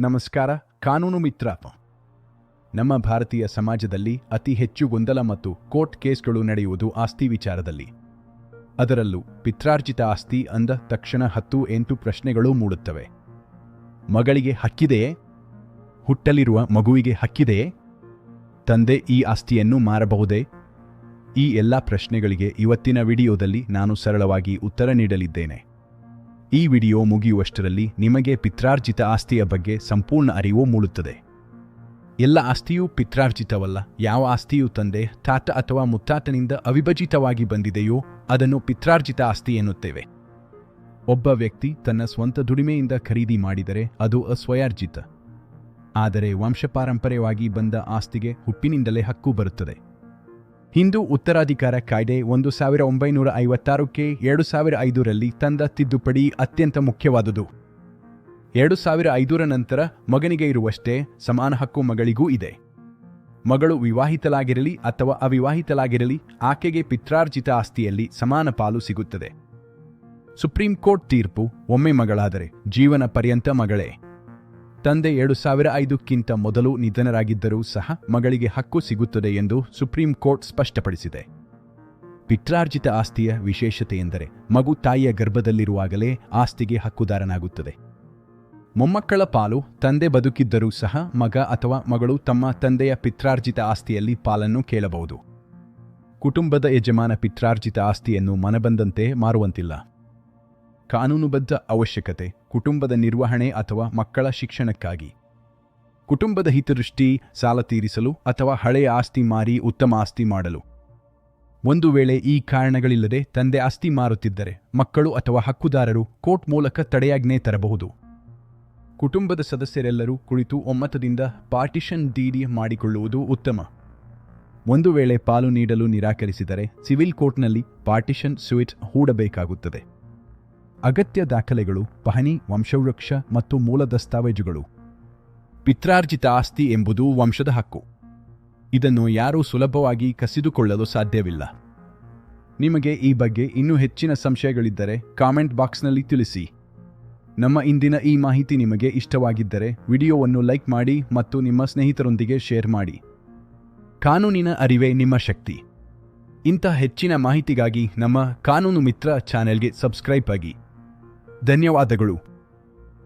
ನಮಸ್ಕಾರ, ಕಾನೂನು ಮಿತ್ರ. ನಮ್ಮ ಭಾರತೀಯ ಸಮಾಜದಲ್ಲಿ ಅತಿ ಹೆಚ್ಚು ಗೊಂದಲ ಮತ್ತು ಕೋರ್ಟ್ ಕೇಸ್ಗಳು ನಡೆಯುವುದು ಆಸ್ತಿ ವಿಚಾರದಲ್ಲಿ. ಅದರಲ್ಲೂ ಪಿತ್ರಾರ್ಜಿತ ಆಸ್ತಿ ಅಂದ ತಕ್ಷಣ ಹತ್ತು ಎಂಟು ಪ್ರಶ್ನೆಗಳು ಮೂಡುತ್ತವೆ. ಮಗಳಿಗೆ ಹಕ್ಕಿದೆಯೇ? ಹುಟ್ಟಲಿರುವ ಮಗುವಿಗೆ ಹಕ್ಕಿದೆಯೇ? ತಂದೆ ಈ ಆಸ್ತಿಯನ್ನು ಮಾರಬಹುದೇ? ಈ ಎಲ್ಲ ಪ್ರಶ್ನೆಗಳಿಗೆ ಇವತ್ತಿನ ವಿಡಿಯೋದಲ್ಲಿ ನಾನು ಸರಳವಾಗಿ ಉತ್ತರ ನೀಡಲಿದ್ದೇನೆ. ಈ ವಿಡಿಯೋ ಮುಗಿಯುವಷ್ಟರಲ್ಲಿ ನಿಮಗೆ ಪಿತ್ರಾರ್ಜಿತ ಆಸ್ತಿಯ ಬಗ್ಗೆ ಸಂಪೂರ್ಣ ಅರಿವು ಮೂಡುತ್ತದೆ. ಎಲ್ಲ ಆಸ್ತಿಯೂ ಪಿತ್ರಾರ್ಜಿತವಲ್ಲ. ಯಾವ ಆಸ್ತಿಯು ತಂದೆ, ತಾತ ಅಥವಾ ಮುತ್ತಾತನಿಂದ ಅವಿಭಜಿತವಾಗಿ ಬಂದಿದೆಯೋ ಅದನ್ನು ಪಿತ್ರಾರ್ಜಿತ ಆಸ್ತಿ ಎನ್ನುತ್ತೇವೆ. ಒಬ್ಬ ವ್ಯಕ್ತಿ ತನ್ನ ಸ್ವಂತ ದುಡಿಮೆಯಿಂದ ಖರೀದಿ ಮಾಡಿದರೆ ಅದು ಅಸ್ವಯಾರ್ಜಿತ. ಆದರೆ ವಂಶಪಾರಂಪರ್ಯವಾಗಿ ಬಂದ ಆಸ್ತಿಗೆ ಹುಟ್ಟಿನಿಂದಲೇ ಹಕ್ಕು ಬರುತ್ತದೆ. ಹಿಂದೂ ಉತ್ತರಾಧಿಕಾರ ಕಾಯ್ದೆ ಒಂದು ಸಾವಿರ ಒಂಬೈನೂರ ಐವತ್ತಾರಕ್ಕೆ ಎರಡು ಸಾವಿರ ಐದರಲ್ಲಿ ತಂದ ತಿದ್ದುಪಡಿ ಅತ್ಯಂತ ಮುಖ್ಯವಾದುದು. ಎರಡು ಸಾವಿರ ಐದರ ನಂತರ ಮಗನಿಗೆ ಇರುವಷ್ಟೇ ಸಮಾನ ಹಕ್ಕು ಮಗಳಿಗೂ ಇದೆ. ಮಗಳು ವಿವಾಹಿತಲಾಗಿರಲಿ ಅಥವಾ ಅವಿವಾಹಿತಲಾಗಿರಲಿ ಆಕೆಗೆ ಪಿತ್ರಾರ್ಜಿತ ಆಸ್ತಿಯಲ್ಲಿ ಸಮಾನ ಪಾಲು ಸಿಗುತ್ತದೆ. ಸುಪ್ರೀಂ ಕೋರ್ಟ್ ತೀರ್ಪು ಒಮ್ಮೆ ಮಗಳಾದರೆ ಜೀವನ ಪರ್ಯಂತ ಮಗಳೇ. ತಂದೆ ಎರಡು ಸಾವಿರ ಐದಕ್ಕಿಂತ ಮೊದಲು ನಿಧನರಾಗಿದ್ದರೂ ಸಹ ಮಗಳಿಗೆ ಹಕ್ಕು ಸಿಗುತ್ತದೆ ಎಂದು ಸುಪ್ರೀಂ ಕೋರ್ಟ್ ಸ್ಪಷ್ಟಪಡಿಸಿದೆ. ಪಿತ್ರಾರ್ಜಿತ ಆಸ್ತಿಯ ವಿಶೇಷತೆ ಎಂದರೆ ಮಗು ತಾಯಿಯ ಗರ್ಭದಲ್ಲಿರುವಾಗಲೇ ಆಸ್ತಿಗೆ ಹಕ್ಕುದಾರನಾಗುತ್ತದೆ. ಮೊಮ್ಮಕ್ಕಳ ಪಾಲು ತಂದೆ ಬದುಕಿದ್ದರೂ ಸಹ ಮಗ ಅಥವಾ ಮಗಳು ತಮ್ಮ ತಂದೆಯ ಪಿತ್ರಾರ್ಜಿತ ಆಸ್ತಿಯಲ್ಲಿ ಪಾಲನ್ನು ಕೇಳಬಹುದು. ಕುಟುಂಬದ ಯಜಮಾನ ಪಿತ್ರಾರ್ಜಿತ ಆಸ್ತಿಯನ್ನು ಮನಬಂದಂತೆ ಮಾರುವಂತಿಲ್ಲ. ಕಾನೂನುಬದ್ಧ ಅವಶ್ಯಕತೆ, ಕುಟುಂಬದ ನಿರ್ವಹಣೆ ಅಥವಾ ಮಕ್ಕಳ ಶಿಕ್ಷಣಕ್ಕಾಗಿ. ಕುಟುಂಬದ ಹಿತದೃಷ್ಟಿ, ಸಾಲ ತೀರಿಸಲು ಅಥವಾ ಹಳೆಯ ಆಸ್ತಿ ಮಾರಿ ಉತ್ತಮ ಆಸ್ತಿ ಮಾಡಲು. ಒಂದು ವೇಳೆ ಈ ಕಾರಣಗಳಿಲ್ಲದೆ ತಂದೆ ಆಸ್ತಿ ಮಾರುತ್ತಿದ್ದರೆ ಮಕ್ಕಳು ಅಥವಾ ಹಕ್ಕುದಾರರು ಕೋರ್ಟ್ ಮೂಲಕ ತಡೆಯಾಜ್ಞೆ ತರಬಹುದು. ಕುಟುಂಬದ ಸದಸ್ಯರೆಲ್ಲರೂ ಕುಳಿತು ಒಮ್ಮತದಿಂದ ಪಾರ್ಟಿಷನ್ ಡಿಡಿ ಮಾಡಿಕೊಳ್ಳುವುದು ಉತ್ತಮ. ಒಂದು ವೇಳೆ ಪಾಲು ನೀಡಲು ನಿರಾಕರಿಸಿದರೆ ಸಿವಿಲ್ ಕೋರ್ಟ್ನಲ್ಲಿ ಪಾರ್ಟಿಷನ್ ಸ್ವಿಟ್ ಹೂಡಬೇಕಾಗುತ್ತದೆ. ಅಗತ್ಯ ದಾಖಲೆಗಳು, ಪಹಣಿ, ವಂಶವೃಕ್ಷ ಮತ್ತು ಮೂಲ ದಸ್ತಾವೇಜುಗಳು. ಪಿತ್ರಾರ್ಜಿತ ಆಸ್ತಿ ಎಂಬುದು ವಂಶದ ಹಕ್ಕು. ಇದನ್ನು ಯಾರೂ ಸುಲಭವಾಗಿ ಕಸಿದುಕೊಳ್ಳಲು ಸಾಧ್ಯವಿಲ್ಲ. ನಿಮಗೆ ಈ ಬಗ್ಗೆ ಇನ್ನೂ ಹೆಚ್ಚಿನ ಸಂಶಯಗಳಿದ್ದರೆ ಕಾಮೆಂಟ್ ಬಾಕ್ಸ್ನಲ್ಲಿ ತಿಳಿಸಿ. ನಮ್ಮ ಇಂದಿನ ಈ ಮಾಹಿತಿ ನಿಮಗೆ ಇಷ್ಟವಾಗಿದ್ದರೆ ವಿಡಿಯೋವನ್ನು ಲೈಕ್ ಮಾಡಿ ಮತ್ತು ನಿಮ್ಮ ಸ್ನೇಹಿತರೊಂದಿಗೆ ಶೇರ್ ಮಾಡಿ. ಕಾನೂನಿನ ಅರಿವೇ ನಿಮ್ಮ ಶಕ್ತಿ. ಇಂಥ ಹೆಚ್ಚಿನ ಮಾಹಿತಿಗಾಗಿ ನಮ್ಮ ಕಾನೂನು ಮಿತ್ರ ಚಾನೆಲ್ಗೆ ಸಬ್ಸ್ಕ್ರೈಬ್ ಆಗಿ. ಧನ್ಯವಾದಗಳು.